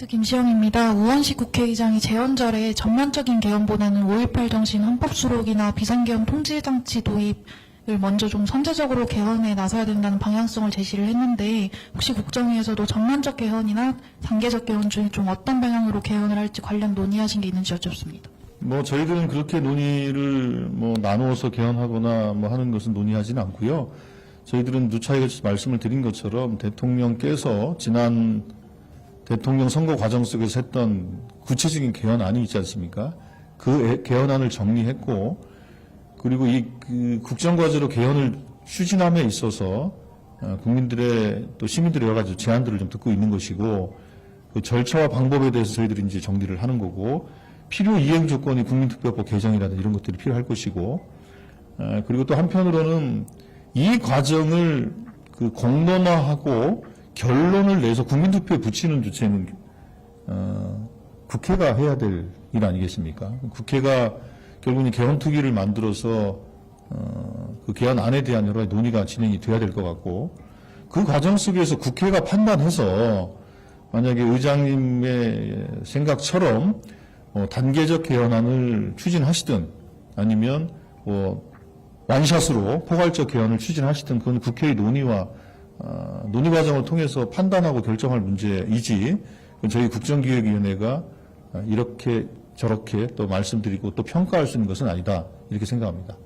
프로젝트 김시영입니다. 우원식 국회의장이 재헌절에 전면적인 개헌보다는 5.18 정신 헌법 수록이나 비상계엄 통제장치 도입을 먼저 좀 선제적으로 개헌에 나서야 된다는 방향성을 제시를 했는데 혹시 국정위에서도 전면적 개헌이나 단계적 개헌 중에 좀 어떤 방향으로 개헌을 할지 관련 논의하신 게 있는지 여쭙습니다. 뭐 저희들은 그렇게 논의를 뭐 나누어서 개헌하거나 뭐 하는 것은 논의하지는 않고요. 저희들은 누차에 말씀을 드린 것처럼 대통령께서 지난 대통령 선거 과정 속에서 했던 구체적인 개헌안이 있지 않습니까? 그 애- 개헌안을 정리했고 그리고 이 그 국정과제로 개헌을 추진함에 있어서 어, 국민들의 또 시민들의 여러 가지 제안들을 좀 듣고 있는 것이고 그 절차와 방법에 대해서 저희들이 이제 정리를 하는 거고 필요 이행 조건이 국민투표법 개정이라든지 이런 것들이 필요할 것이고 어, 그리고 또 한편으로는 이 과정을 그 공론화하고 결론을 내서 국민투표에 붙이는 주체는 어, 국회가 해야 될 일 아니겠습니까? 국회가 결국 은 개헌 투기를 만들어서 어, 그 개헌 안에 대한 여러 가지 논의가 진행이 돼야 될 것 같고 그 과정 속에서 국회가 판단해서 만약에 의장님의 생각처럼 어, 단계적 개헌안을 추진하시든 아니면 뭐 완샷으로 포괄적 개헌을 추진하시든 그건 국회의 논의와 어, 논의 과정을 통해서 판단하고 결정할 문제이지 저희 국정기획위원회가 어, 이렇게 저렇게 또 말씀드리고 또 평가할 수 있는 것은 아니다 이렇게 생각합니다.